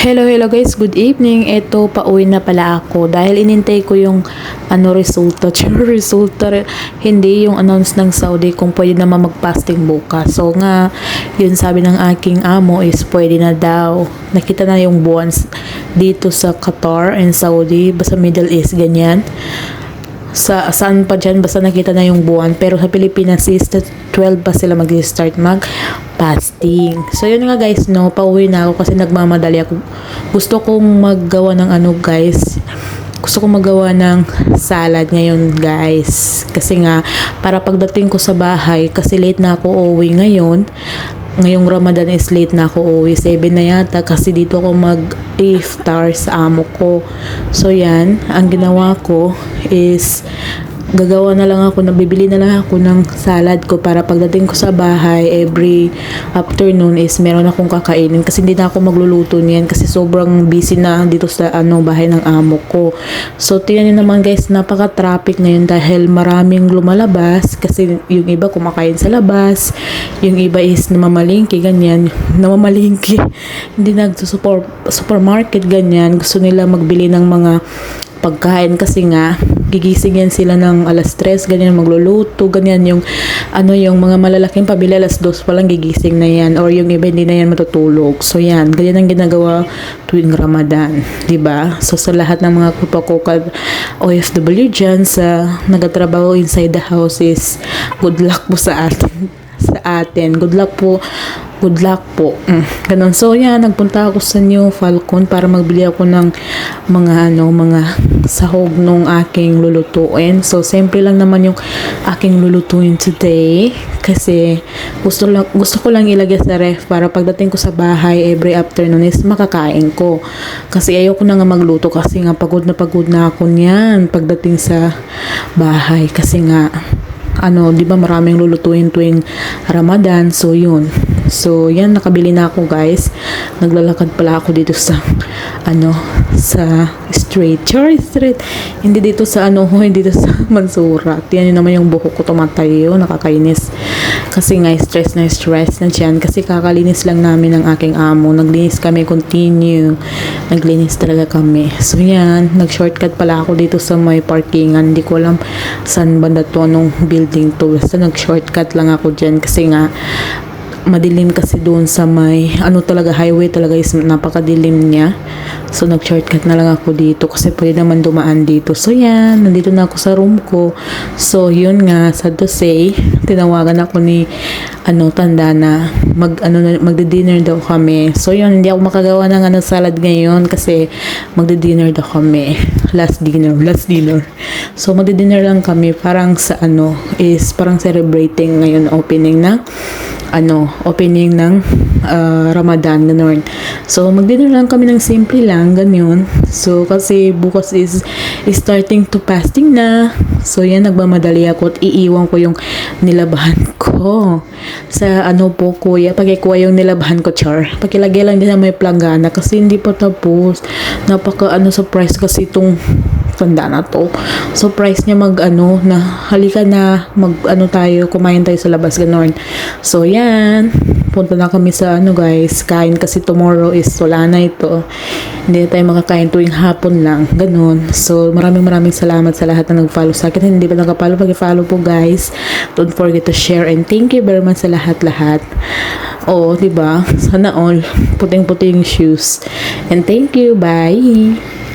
Hello, hello guys. Good evening. Ito, pauwi na pala ako dahil inintay ko yung ano resulta. Yung resulta, hindi yung announce ng Saudi kung pwede naman mag-fasting bukas. So nga, yun sabi ng aking amo is pwede na daw. Nakita na yung buwan dito sa Qatar and Saudi, basta Middle East, ganyan sa saan pa dyan? Basta nakita na yung buwan. Pero sa Pilipinas is 12 pa sila mag-start mag fasting so yun nga guys no? Pauwi na ako kasi nagmamadali ako. Gusto kong maggawa ng ano guys? Gusto kong magawa ng salad ngayon guys. Kasi nga para pagdating ko sa bahay kasi late na ako uwi ngayon ngayong Ramadan is late na ako uwi. 7 na yata kasi dito ako mag iftar sa amo ko. So yan. Ang ginawa ko is gagawa na lang ako, nabibili na lang ako ng salad ko para pagdating ko sa bahay every afternoon is meron akong kakainin kasi hindi na ako magluluto niyan kasi sobrang busy na dito sa ano bahay ng amo ko. So tingnan niyo naman guys, napaka-traffic ngayon dahil maraming lumalabas kasi yung iba kumakain sa labas, yung iba is namamalingki ganyan, namamalingki. hindi nagsusuper supermarket ganyan, gusto nila magbili ng mga pagkain kasi nga gigising yan sila ng alas 3 ganyan magluluto ganyan yung ano yung mga malalaking pabili alas 2 pa lang gigising na yan or yung iba hindi na yan matutulog. So yan ganyan ang ginagawa tuwing Ramadan di ba? So sa lahat ng mga kupakukad OFW dyan sa nagatrabaho inside the house is good luck po sa atin sa atin. Good luck po good luck po. Mm, ganun. So, yan, nagpunta ako sa New Falcon para magbili ako ng mga, ano, mga sahog nung aking lulutuin. So, simple lang naman yung aking lulutuin today. Kasi, gusto, lang, gusto ko lang ilagay sa ref para pagdating ko sa bahay every afternoon is makakain ko. Kasi ayoko na nga magluto kasi nga pagod na pagod na ako niyan pagdating sa bahay. Kasi nga, ano, 'di ba maraming lulutuin tuwing Ramadan. So 'yun. So, yan nakabili na ako, guys. Naglalakad pala ako dito sa ano, sa street. Cherry Street. Hindi dito sa ano, hindi dito sa Mansura. Yan naman yung buhok ko tumatayo, nakakainis. Kasi nga stress na stress na dyan. Kasi kakalinis lang namin ng aking amo. Naglinis kami continue. Naglinis talaga kami. So yan, nag-shortcut pala ako dito sa may parkingan. Hindi ko alam saan banda to, anong building to. Basta nag-shortcut lang ako dyan. Kasi nga, madilim kasi doon sa may ano talaga highway talaga is napakadilim niya. So nag shortcut na lang ako dito kasi pwede naman dumaan dito. So yan nandito na ako sa room ko. So yun nga sad to say tinawagan ako ni ano tanda na mag ano magdi-dinner daw kami. So yun hindi ako makagawa ng ano salad ngayon kasi magdi-dinner daw kami. Last dinner last dinner. So magdi-dinner lang kami parang sa ano is parang celebrating ngayon opening na ano, opening ng uh, Ramadan, ganun. So, mag-dinner lang kami ng simple lang, ganyan. So, kasi bukas is, is starting to fasting na. So, yan, nagmamadali ako at iiwan ko yung nilabahan ko. Sa ano po, kuya, pagkikuha yung nilabahan ko, char. Pakilagay lang din na may plangana kasi hindi pa tapos. Napaka, ano, surprise kasi itong tanda na to. So, price niya mag, ano, na, halika na, mag, ano tayo, kumain tayo sa labas, ganon. So, yan. Punta na kami sa, ano, guys, kain kasi tomorrow is wala na ito. Hindi tayo makakain tuwing hapon lang, ganon. So, maraming maraming salamat sa lahat na nag-follow sa akin. Hindi ba nag-follow, pag-follow po, guys. Don't forget to share and thank you very much sa lahat-lahat. Oo, di ba? Sana all puting-puting shoes. And thank you. Bye.